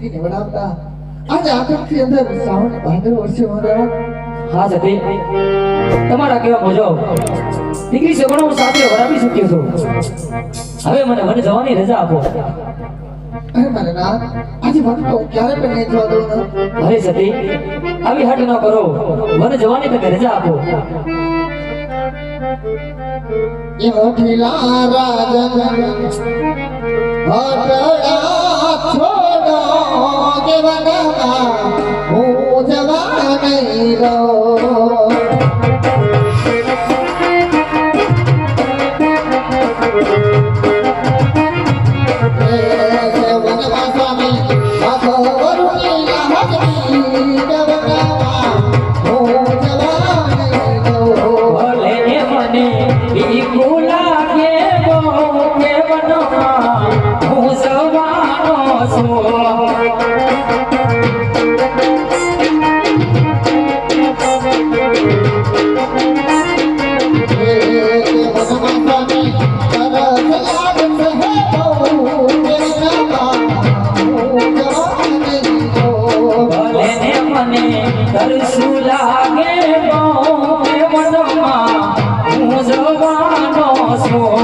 અરે નિવડાવતા. આજે આખમથી અંદર શ્રાવણ ભાદર વર્ષે મારા હા સતી. તમારા કેવા મુજબ દીકરી છે પણ હું સાથે વરાવી શક્યો છું. હવે મને મને જવાની રજા આપો. અરે મારા નાથ આજે વન તો ક્યારે પણ નહીં જવા દઉં અરે સતી આવી હટ ન કરો. મને જવાની તમે રજા આપો. એ મોઠીલા રાજન હટડા जवान લાગે હું જવાનો છું.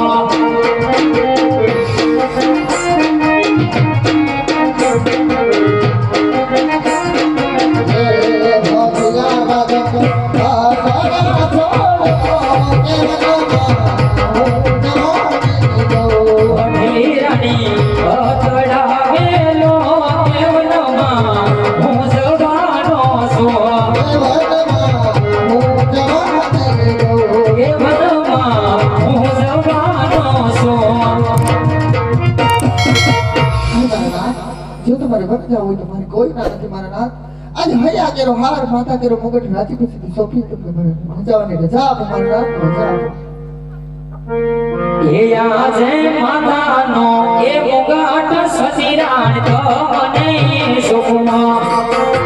તમારે જવું હોય તો મારે કોઈ ના નથી, મારા નાથ. આજ હૈયા કેરો, હાર માતા કેરો, મુગટ રાજી ખુશી સોંપી તમને મને મજાવાની રજા મારા નાથ રજા એ આજે માતાનો એ મુગાટ તો નહીં સુખમાં.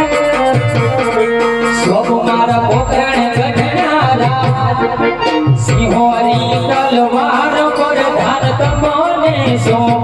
તમને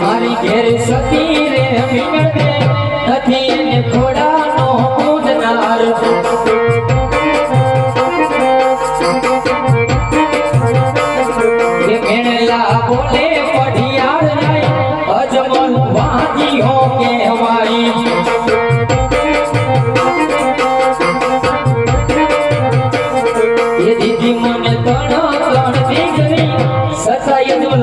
મારી ઘેર સતી રે મિલતે નથી એને ઘોડાનો પૂજનાર એ મેણલા બોલે પઢિયાર નહીં, અજમલ વાજી હો કહેવાય. એ દીદી મને તણ તણ દીકરી સસાય દુલ